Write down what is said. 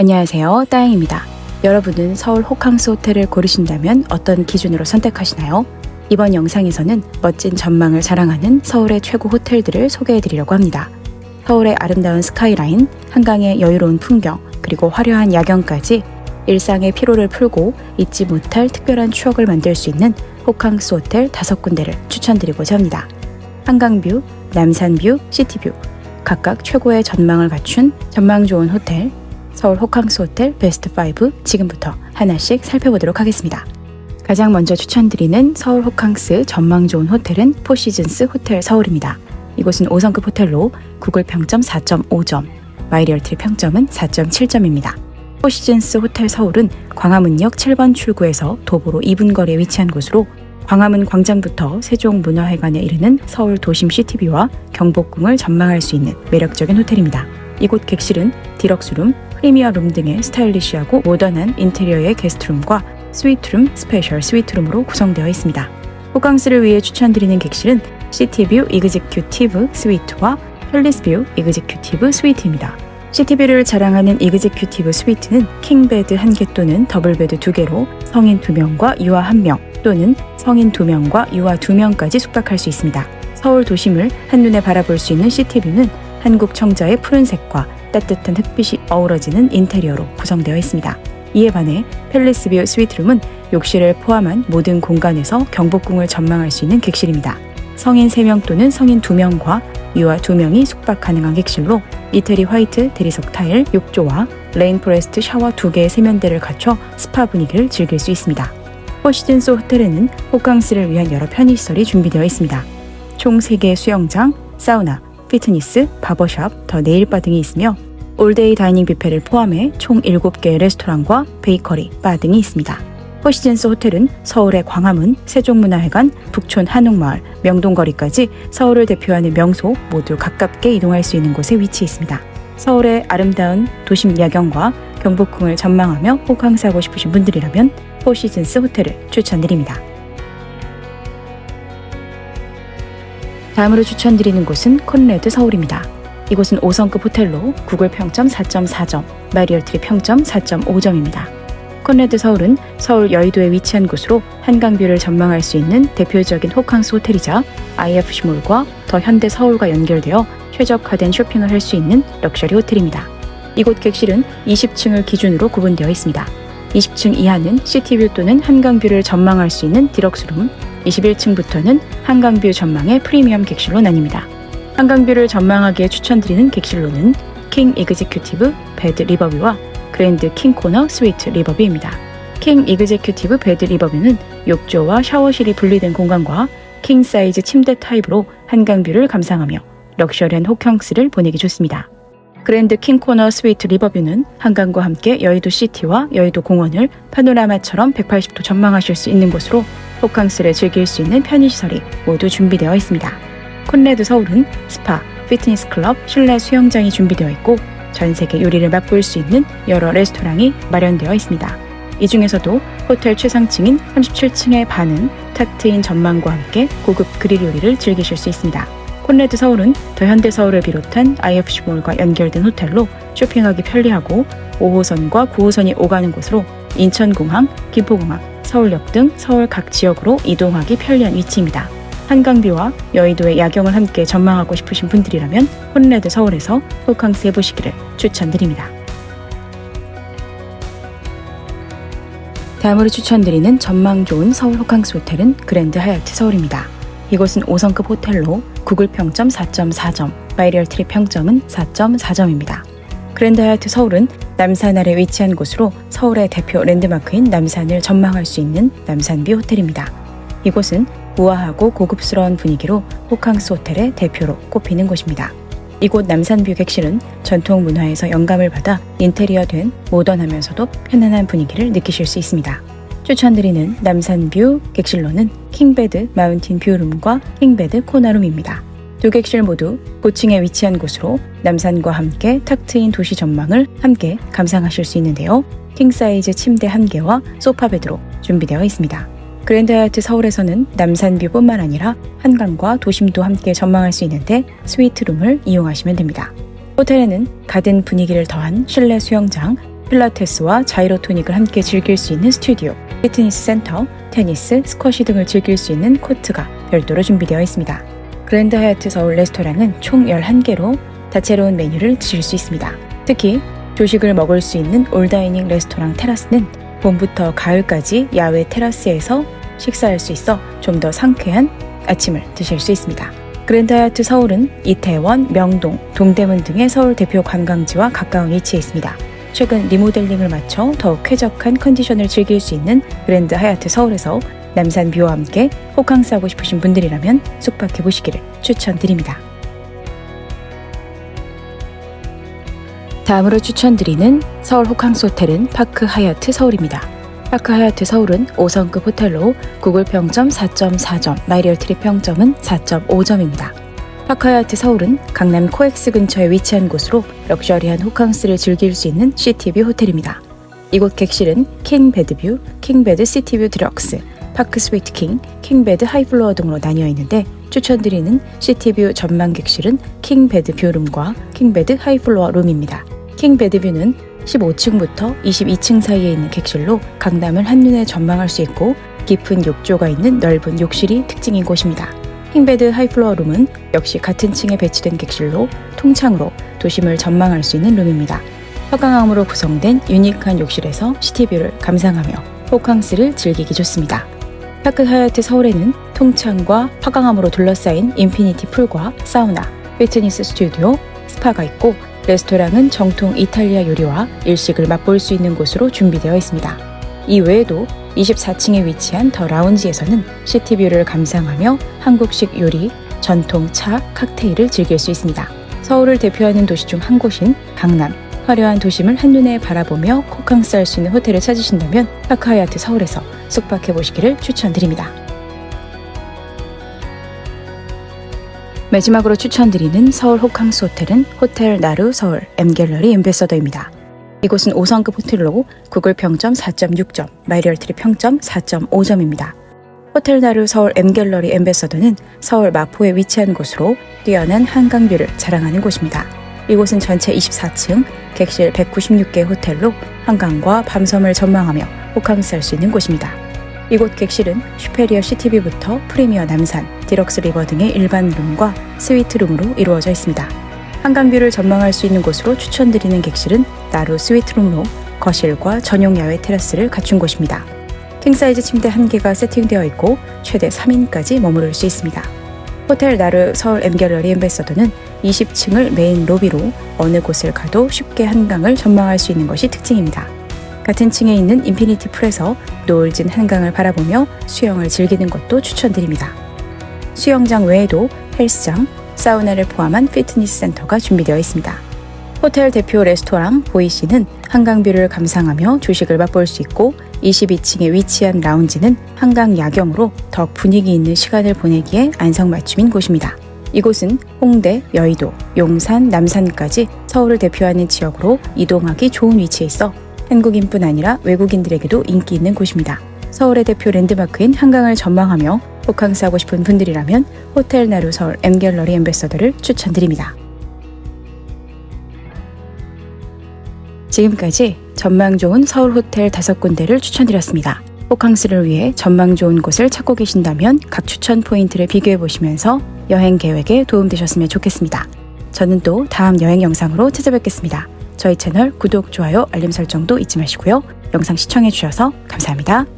안녕하세요. 따영입니다. 여러분은 서울 호캉스 호텔을 고르신다면 어떤 기준으로 선택하시나요? 이번 영상에서는 멋진 전망을 자랑하는 서울의 최고 호텔들을 소개해 드리려고 합니다. 서울의 아름다운 스카이라인, 한강의 여유로운 풍경, 그리고 화려한 야경까지 일상의 피로를 풀고 잊지 못할 특별한 추억을 만들 수 있는 호캉스 호텔 다섯 군데를 추천드리고자 합니다. 한강뷰, 남산뷰, 시티뷰, 각각 최고의 전망을 갖춘 전망 좋은 호텔, 서울 호캉스 호텔 베스트 5 지금부터 하나씩 살펴보도록 하겠습니다. 가장 먼저 추천드리는 서울 호캉스 전망 좋은 호텔은 포시즌스 호텔 서울입니다. 이곳은 5성급 호텔로 구글 평점 4.5점, 마이리얼트리 평점은 4.7점입니다. 포시즌스 호텔 서울은 광화문역 7번 출구에서 도보로 2분 거리에 위치한 곳으로 광화문 광장부터 세종문화회관에 이르는 서울 도심 시티뷰와 경복궁을 전망할 수 있는 매력적인 호텔입니다. 이곳 객실은 디럭스룸, 프리미어룸 등의 스타일리시하고 모던한 인테리어의 게스트룸과 스위트룸, 스페셜 스위트룸으로 구성되어 있습니다. 호캉스를 위해 추천드리는 객실은 시티뷰 이그제큐티브 스위트와 펠리스뷰 이그제큐티브 스위트입니다. 시티뷰를 자랑하는 이그제큐티브 스위트는 킹베드 1개 또는 더블베드 2개로 성인 2명과 유아 1명 또는 성인 2명과 유아 2명까지 숙박할 수 있습니다. 서울 도심을 한눈에 바라볼 수 있는 시티뷰는 한국 청자의 푸른색과 따뜻한 햇빛이 어우러지는 인테리어로 구성되어 있습니다. 이에 반해 팰리스뷰 스위트룸은 욕실을 포함한 모든 공간에서 경복궁을 전망할 수 있는 객실입니다. 성인 3명 또는 성인 2명과 유아 2명이 숙박 가능한 객실로 이태리 화이트 대리석 타일 욕조와 레인포레스트 샤워 2개의 세면대를 갖춰 스파 분위기를 즐길 수 있습니다. 포시즌스 호텔에는 호캉스를 위한 여러 편의시설이 준비되어 있습니다. 총 3개의 수영장, 사우나, 피트니스, 바버샵, 더 네일바 등이 있으며 올데이 다이닝 뷔페를 포함해 총 7개의 레스토랑과 베이커리, 바 등이 있습니다. 포시즌스 호텔은 서울의 광화문, 세종문화회관, 북촌 한옥마을, 명동거리까지 서울을 대표하는 명소 모두 가깝게 이동할 수 있는 곳에 위치해 있습니다. 서울의 아름다운 도심 야경과 경복궁을 전망하며 호캉스하고 싶으신 분들이라면 포시즌스 호텔을 추천드립니다. 다음으로 추천드리는 곳은 콘레드 서울입니다. 이곳은 5성급 호텔로 구글 평점 4.4점, 마리얼트리 평점 4.5점입니다. 콘레드 서울은 서울 여의도에 위치한 곳으로 한강뷰를 전망할 수 있는 대표적인 호캉스 호텔이자 IFC몰과 더 현대 서울과 연결되어 최적화된 쇼핑을 할 수 있는 럭셔리 호텔입니다. 이곳 객실은 20층을 기준으로 구분되어 있습니다. 20층 이하는 시티뷰 또는 한강뷰를 전망할 수 있는 디럭스룸, 21층부터는 한강뷰 전망의 프리미엄 객실로 나뉩니다. 한강뷰를 전망하기에 추천드리는 객실로는 킹 이그제큐티브 베드 리버뷰와 그랜드 킹 코너 스위트 리버뷰입니다. 킹 이그제큐티브 베드 리버뷰는 욕조와 샤워실이 분리된 공간과 킹 사이즈 침대 타입으로 한강뷰를 감상하며 럭셔리한 호캉스를 보내기 좋습니다. 그랜드 킹 코너 스위트 리버뷰는 한강과 함께 여의도 시티와 여의도 공원을 파노라마처럼 180도 전망하실 수 있는 곳으로 호캉스를 즐길 수 있는 편의시설이 모두 준비되어 있습니다. 콘레드 서울은 스파, 피트니스 클럽, 실내 수영장이 준비되어 있고 전 세계 요리를 맛볼 수 있는 여러 레스토랑이 마련되어 있습니다. 이 중에서도 호텔 최상층인 37층의 반은 탁 트인 전망과 함께 고급 그릴 요리를 즐기실 수 있습니다. 콘레드 서울은 더 현대 서울을 비롯한 IFC몰과 연결된 호텔로 쇼핑하기 편리하고 5호선과 9호선이 오가는 곳으로 인천공항, 김포공항, 서울역 등 서울 각 지역으로 이동하기 편리한 위치입니다. 한강뷰와 여의도의 야경을 함께 전망하고 싶으신 분들이라면 콘레드 서울에서 호캉스 해보시기를 추천드립니다. 다음으로 추천드리는 전망 좋은 서울 호캉스 호텔은 그랜드 하얏트 서울입니다. 이곳은 5성급 호텔로 구글 평점 4.4점, 마이리얼트리 평점은 4.4점입니다. 그랜드 하얏트 서울은 남산 아래 위치한 곳으로 서울의 대표 랜드마크인 남산을 전망할 수 있는 남산뷰 호텔입니다. 이곳은 우아하고 고급스러운 분위기로 호캉스 호텔의 대표로 꼽히는 곳입니다. 이곳 남산뷰 객실은 전통 문화에서 영감을 받아 인테리어된 모던하면서도 편안한 분위기를 느끼실 수 있습니다. 추천드리는 남산뷰 객실로는 킹베드 마운틴 뷰룸과 킹베드 코너룸입니다. 두 객실 모두 고층에 위치한 곳으로 남산과 함께 탁 트인 도시 전망을 함께 감상하실 수 있는데요. 킹사이즈 침대 한개와 소파 베드로 준비되어 있습니다. 그랜드 하얏트 서울에서는 남산뷰뿐만 아니라 한강과 도심도 함께 전망할 수 있는데 스위트룸을 이용하시면 됩니다. 호텔에는 가든 분위기를 더한 실내 수영장, 필라테스와 자이로토닉을 함께 즐길 수 있는 스튜디오, 피트니스 센터, 테니스, 스쿼시 등을 즐길 수 있는 코트가 별도로 준비되어 있습니다. 그랜드 하얏트 서울 레스토랑은 총 11개로 다채로운 메뉴를 드실 수 있습니다. 특히 조식을 먹을 수 있는 올다이닝 레스토랑 테라스는 봄부터 가을까지 야외 테라스에서 식사할 수 있어 좀 더 상쾌한 아침을 드실 수 있습니다. 그랜드 하얏트 서울은 이태원, 명동, 동대문 등의 서울 대표 관광지와 가까운 위치에 있습니다. 최근 리모델링을 마쳐 더욱 쾌적한 컨디션을 즐길 수 있는 그랜드 하얏트 서울에서 남산 뷰와 함께 호캉스 하고 싶으신 분들이라면 숙박해 보시기를 추천드립니다. 다음으로 추천드리는 서울 호캉스 호텔은 파크 하얏트 서울입니다. 파크 하얏트 서울은 5성급 호텔로 구글 평점 4.4점, 마이리얼 트립 평점은 4.5점입니다. 파크 하얏트 서울은 강남 코엑스 근처에 위치한 곳으로 럭셔리한 호캉스를 즐길 수 있는 시티뷰 호텔입니다. 이곳 객실은 킹 베드뷰, 킹 베드 시티뷰 드럭스, 파크 스위트 킹, 킹 베드 하이플로어 등으로 나뉘어 있는데 추천드리는 시티뷰 전망 객실은 킹 베드 뷰룸과 킹 베드 하이플로어 룸입니다. 킹 베드 뷰는 15층부터 22층 사이에 있는 객실로 강남을 한눈에 전망할 수 있고 깊은 욕조가 있는 넓은 욕실이 특징인 곳입니다. 킹베드 하이플로어 룸은 역시 같은 층에 배치된 객실로 통창으로 도심을 전망할 수 있는 룸입니다. 화강암으로 구성된 유니크한 욕실에서 시티뷰를 감상하며 호캉스를 즐기기 좋습니다. 파크 하얏트 서울에는 통창과 화강암으로 둘러싸인 인피니티 풀과 사우나, 피트니스 스튜디오, 스파가 있고 레스토랑은 정통 이탈리아 요리와 일식을 맛볼 수 있는 곳으로 준비되어 있습니다. 이 외에도 24층에 위치한 더 라운지에서는 시티뷰를 감상하며 한국식 요리, 전통 차, 칵테일을 즐길 수 있습니다. 서울을 대표하는 도시 중 한 곳인 강남, 화려한 도심을 한눈에 바라보며 호캉스 할 수 있는 호텔을 찾으신다면 파크하얏트 서울에서 숙박해 보시기를 추천드립니다. 마지막으로 추천드리는 서울 호캉스 호텔은 호텔 나루 서울 M갤러리 엠베서더입니다. 이곳은 5성급 호텔로 구글 평점 4.6점, 마이리얼 트리 평점 4.5점입니다. 호텔 나루 서울 M갤러리 엠베서더는 서울 마포에 위치한 곳으로 뛰어난 한강뷰를 자랑하는 곳입니다. 이곳은 전체 24층, 객실 196개 호텔로 한강과 밤섬을 전망하며 호캉스 할 수 있는 곳입니다. 이곳 객실은 슈페리어 시티뷰부터 프리미어 남산, 디럭스 리버 등의 일반 룸과 스위트 룸으로 이루어져 있습니다. 한강뷰를 전망할 수 있는 곳으로 추천드리는 객실은 나루 스위트룸으로 거실과 전용 야외 테라스를 갖춘 곳입니다. 킹사이즈 침대 1개가 세팅되어 있고 최대 3인까지 머무를 수 있습니다. 호텔 나루 서울 M갤러리 엠베서더는 20층을 메인 로비로 어느 곳을 가도 쉽게 한강을 전망할 수 있는 것이 특징입니다. 같은 층에 있는 인피니티 풀에서 노을진 한강을 바라보며 수영을 즐기는 것도 추천드립니다. 수영장 외에도 헬스장, 사우나를 포함한 피트니스 센터가 준비되어 있습니다. 호텔 대표 레스토랑 보이시는 한강뷰를 감상하며 조식을 맛볼 수 있고 22층에 위치한 라운지는 한강 야경으로 더 분위기 있는 시간을 보내기에 안성맞춤인 곳입니다. 이곳은 홍대, 여의도, 용산, 남산까지 서울을 대표하는 지역으로 이동하기 좋은 위치에 있어 한국인뿐 아니라 외국인들에게도 인기 있는 곳입니다. 서울의 대표 랜드마크인 한강을 전망하며 호캉스 하고 싶은 분들이라면 호텔 나루 서울 M갤러리 엠베서더를 추천드립니다. 지금까지 전망 좋은 서울 호텔 다섯 군데를 추천드렸습니다. 호캉스를 위해 전망 좋은 곳을 찾고 계신다면 각 추천 포인트를 비교해 보시면서 여행 계획에 도움되셨으면 좋겠습니다. 저는 또 다음 여행 영상으로 찾아뵙겠습니다. 저희 채널 구독, 좋아요, 알림 설정도 잊지 마시고요. 영상 시청해 주셔서 감사합니다.